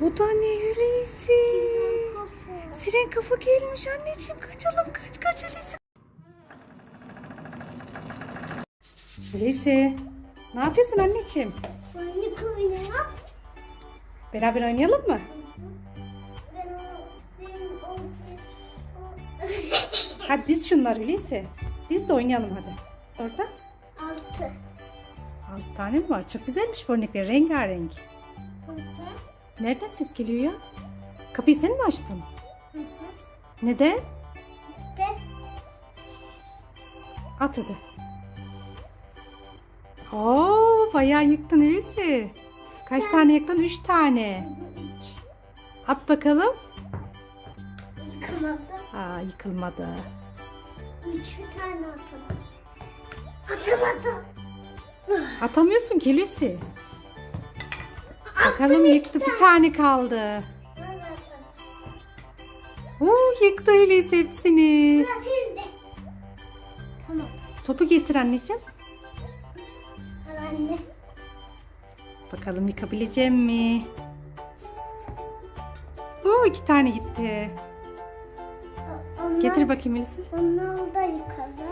Bu da ne? Kafa. Siren kafa gelmiş anneciğim. Kaçalım kaç kaç Hulusi. Hulusi. Ne yapıyorsun anneciğim? Kumine yap. Beraber oynayalım mı? Hadi diz şunları Hulusi. Diz de oynayalım hadi. Orada. altı. Altı tane mi var? Çok güzelmiş bornikler. Rengarenk. Hı hı, Nereden ses geliyor ya? Kapıyı sen mi açtın? hı hı. Neden? İşte At hadi. Oo, bayağı yıktın Hulusi. Kaç tane yıktın? Üç tane. üç. At bakalım. Yıkamadı. Aa yıkılmadı. Üç tane atamadı. Atamadı. Atamıyorsun ki Hulusi. Bakalım yıktı. Bir tane kaldı. Oo, yıktı Hulusi hepsini. Tamam. Topu getir anneciğim. Anne. Bakalım yıkabileceğim mi? Oo, iki tane gitti. Onlar, Getir bakayım Hulusi. Onlar da yıkadı.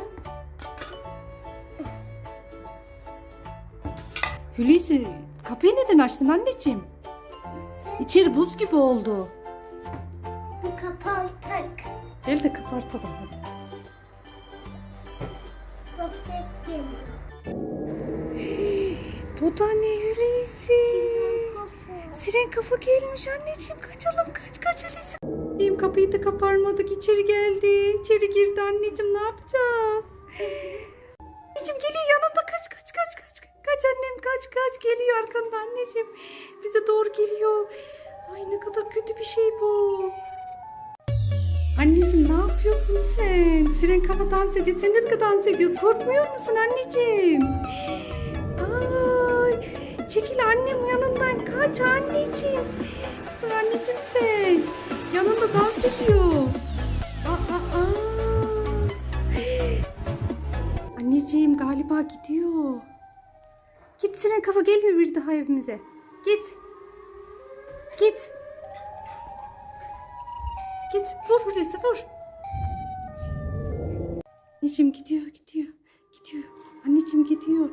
Hulusi kapıyı neden açtın anneciğim? İçeri buz gibi oldu. Kapattık. Gel de kapartalım. Roket geliyor. Bu da ne Hulusi? Siren kafa gelmiş anneciğim. Kaçalım kaç kaç Hulusi. Anneciğim kapıyı da kaparmadık. içeri geldi. İçeri girdi anneciğim. Ne yapacağız? Anneciğim geliyor yanında. Kaç kaç kaç kaç. Kaç annem kaç kaç. Geliyor arkanda anneciğim. Bize doğru geliyor. Ay ne kadar kötü bir şey bu. Anneciğim ne yapıyorsun sen? Siren kafa dans ediyor. Sen de dans ediyorsun. Korkmuyor musun anneciğim? Ay, çekil annem yanından kaç anneciğim. Dur anneciğim sen. Yanında dans ediyor. Aa, aa, aa. Anneciğim galiba gidiyor. Siren kafa gelmiyor bir daha evimize. Git. Git. Git vur Hulusi vur. Anneciğim gidiyor gidiyor. Gidiyor. Anneciğim gidiyor.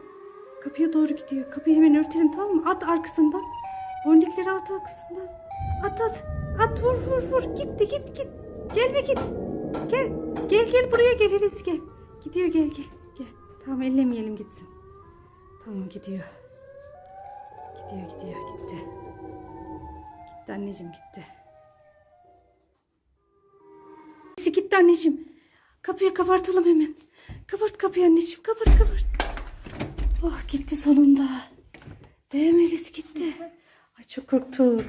Kapıya doğru gidiyor. Kapıyı hemen örtelim tamam mı? At arkasından. Boncukları at arkasından. At at. At vur vur vur. Gitti git git. Gelme git. Gel. Gel gel buraya gel Hulusi gel. Gidiyor gel gel. Gel. Tamam ellemeyelim gitsin. Tamam gidiyor. Gidiyor gidiyor gitti. Gitti anneciğim gitti. Hulusi gitti anneciğim. Kapıyı kapatalım hemen. Kapart kapıyı anneciğim. Kapart kapart. Oh gitti sonunda. Hulusi gitti. Ay çok korktuk.